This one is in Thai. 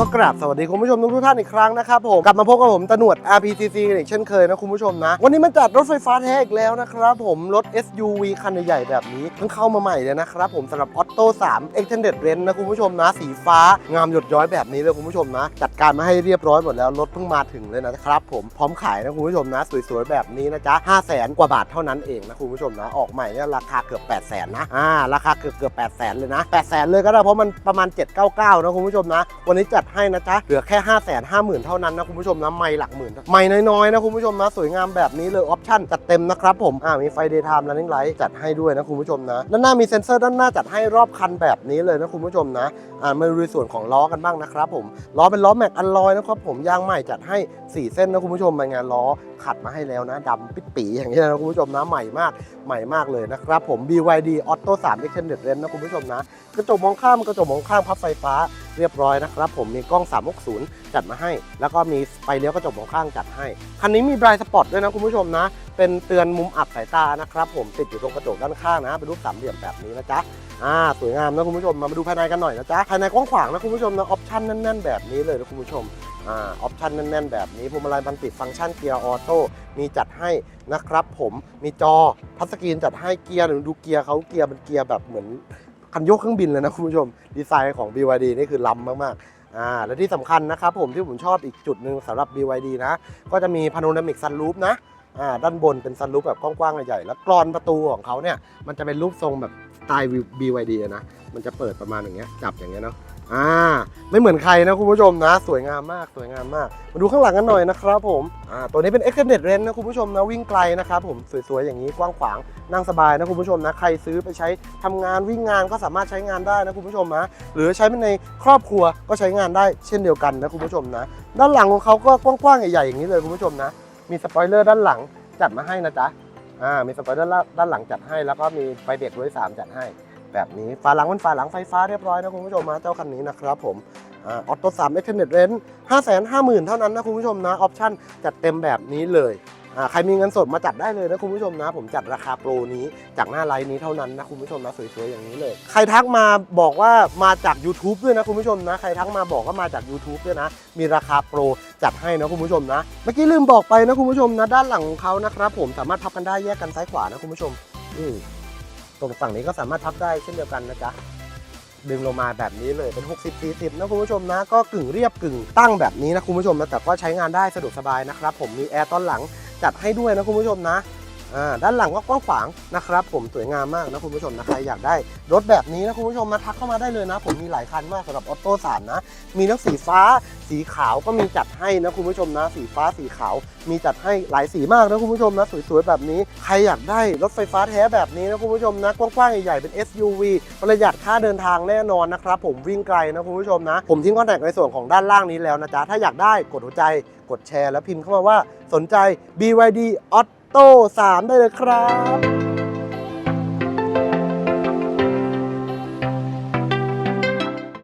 ก็กราบสวัสดีคุณผู้ชมทุกท่านอีกครั้งนะครับผมกลับมาพบกับผมตะหนวด RPCC อีกเช่นเคยนะคุณผู้ชมนะ วันนี้มันจัดรถไฟฟ้าแท้อีกแล้วนะครับผมรถ SUV คันใหญ่แบบนี้เพิ่งเข้ามาใหม่เลยนะครับผมสำหรับ Otto 3 Extended Range นะคุณผู้ชมนะ สีฟ้างามหยดย้อยแบบนี้เลยคุณผู้ชมนะ จัดการมาให้เรียบร้อยหมดแล้วรถเพิ่งมาถึงเลยนะครับผมพร้อมขายนะคุณผู้ชมนะ สวยๆแบบนี้นะจ๊ะ5 0 0แสนกว่าบาทเท่านั้นเองนะคุณผู้ชมนะออกใหม่เนี่ยราคาเกือบ 8 0 0แสนนะอ่าราคาเกือบเกือบ8 0 0แสนเลยนะ8 0 0แสนเลยก็ได้เพราะมันประมาณ799นะคุณผู้ชมนะ วันนี้จัดให้นะจ๊ะ เหลือแค่ 5 5 0 0 0 0 เท่านั้นนะคุณผู้ชมนะไม่หลักหมื่นไม่น้อยๆนะคุณผู้ชมนะสวยงามแบบนี้เลยออปชั่นจัดเต็มนะครับผมอ่ามีไฟเดย์ไทม์และนิ่งไลท์จัดให้ด้วยนะคุณผู้ชมนะด้านหน้ามีเซ็นเซอร์ด้านหน้าจัดให้รอบคันแบบนี้เลยนะคุณผู้ชมนะอ่ามาดูส่วนของล้อกันบ้างนะครับผมล้อเป็นล้อแม็กอัลลอยนะครับผมยางใหม่จัดให้ 4 เส้นนะคุณผู้ชมมางานล้อ ขัดมาให้แล้วนะดำปิดปีอย่างนี้นะคุณผู้ชมนะใหม่มากใหม่มากเลยนะครับผม BYD Auto 3 Extended Range นะคุณผู้ชมนะกระจกมองข้ามกระจกมองข้ามพับไฟฟ้าเรียบร้อยนะครับผมมีกล้อง 360 จัดมาให้ แล้วก็มีไฟเลี้ยวกระจกมองข้างจัดให้ คันนี้มีไบรท์สปอตด้วยนะคุณผู้ชมนะ เป็นเตือนมุมอับสายตานะครับผมติดอยู่ตรงกระจกด้านข้างนะ เป็นรูปสามเหลี่ยมแบบนี้นะจ๊ะอ่าสวยงามนะคุณผู้ชมมาดูภายในกันหน่อยนะจ๊ะภายในกว้างขวางนะคุณผู้ชมนะออปชั่นแน่นๆแบบนี้เลยนะคุณผู้ชม อ่าออปชั่นแน่น ๆ แบบนี้พวงมาลัยบันติดฟังก์ชันเกียร์ออโต้มีจัดให้นะครับผมมีจอทัสกรีนจัดให้เกียร์หรือดูเกียร์เขาเกียร์เป็นเกียร์แบบเหมือนคันโยกเครื่องบินเลยนะคุณผู้ชม ดีไซน์ของ BYD นี่คือล้ำมากๆอ่าและที่สำคัญนะครับผมที่ผมชอบอีกจุดหนึ่งสำหรับ BYD นะ ก็จะมีพาโนรามิกซันรูฟนะอ่าด้านบนเป็นซันรูฟแบบกว้างๆใหญ่ๆแล้วกรอนประตูของเขาเนี่ย มันจะเป็นรูปทรงแบบสไตล์ BYD นะ มันจะเปิดประมาณอย่างเงี้ยจับอย่างเงี้ยเนาะ อ่าไม่เหมือนใครนะคุณผู้ชมนะ สวยงามมากสวยงามมาก มาดูข้างหลังกันหน่อยนะครับผมอ่าตัวนี้เป็น Extended Range นะคุณผู้ชมนะวิ่งไกลนะครับผมสวยๆอย่างนี้กว้างขวางนั่งสบายนะคุณผู้ชมนะใครซื้อไปใช้ทำงานวิ่งงานก็สามารถใช้งานได้นะคุณผู้ชมนะหรือใช้ในครอบครัวก็ใช้งานได้เช่นเดียวกันนะคุณผู้ชมนะ ด้านหลังของเขาก็กว้างๆใหญ่ๆอย่างนี้เลยคุณผู้ชมนะ มีสปอยเลอร์ด้านหลังจัดมาให้นะจ๊ะอ่ามีสปอยเลอร์ด้านหลังจัดให้ แล้วก็มีไฟเด็กด้วยสามจัดให้ แบบนี้ฝาหลังเป็นฝาหลังไฟฟ้าเรียบร้อยนะคุณผู้ชมนะเจ้าคันนี้นะครับผมออโต้สามเอ็กเทนเน็ตเรนห้าแสนห้าหมื่นเท่านั้นนะคุณผู้ชมนะออปชั่นจัดเต็มแบบนี้เลยใครมีเงินสดมาจัดได้เลยนะคุณผู้ชมนะ ผมจัดราคาโปรนี้จากหน้าไลน์นี้เท่านั้นนะคุณผู้ชมนะสวยๆอย่างนี้เลย ใครทักมาบอกว่ามาจาก YouTube ด้วยนะคุณผู้ชมนะ ใครทักมาบอกว่ามาจาก YouTube ด้วยนะ มีราคาโปรจัดให้นะคุณผู้ชมนะ เมื่อกี้ลืมบอกไปนะคุณผู้ชมนะ ด้านหลังของเขานะครับผมสามารถพับกันได้แยกกันซ้ายขวานะคุณผู้ชม อืม ตรงฝั่งนี้ก็สามารถพับได้เช่นเดียวกันนะจ๊ะดึงลงมาแบบนี้เลยเป็น 60 40 นะคุณผู้ชมนะ ก็กึ่งเรียบกึ่งตั้งแบบนี้นะคุณผู้ชมนะแต่ก็ใช้งานได้สะดวกสบายนะครับ ผมมีแอร์ตอนหลังจัดให้ด้วยนะคุณผู้ชมนะ ด้านหลังก็กว้างขวางนะครับ ผมสวยงามมากนะคุณผู้ชมนะใครอยากได้รถแบบนี้นะคุณผู้ชมนะทักเข้ามาได้เลยนะ ผมมีหลายคันมากสำหรับออโต้สามนะ มีทั้งสีฟ้า สีขาวก็มีจัดให้นะคุณผู้ชมนะ สีฟ้าสีขาว มีจัดให้หลายสีมากนะคุณผู้ชมนะสวยๆแบบนี้ใครอยากได้รถไฟฟ้าแท้แบบนี้นะคุณผู้ชมนะกว้างๆใหญ่ๆเป็น SUV ประหยัดค่าเดินทางแน่นอนนะครับผมวิ่งไกลนะคุณผู้ชมนะ ผมทิ้งคอนแทคในส่วนของด้านล่างนี้แล้วนะจ๊ะถ้าอยากได้กดหัวใจกดแชร์แล้วพิมพ์เข้ามาว่าสนใจ BYD Auto โต3ได้เลยครับ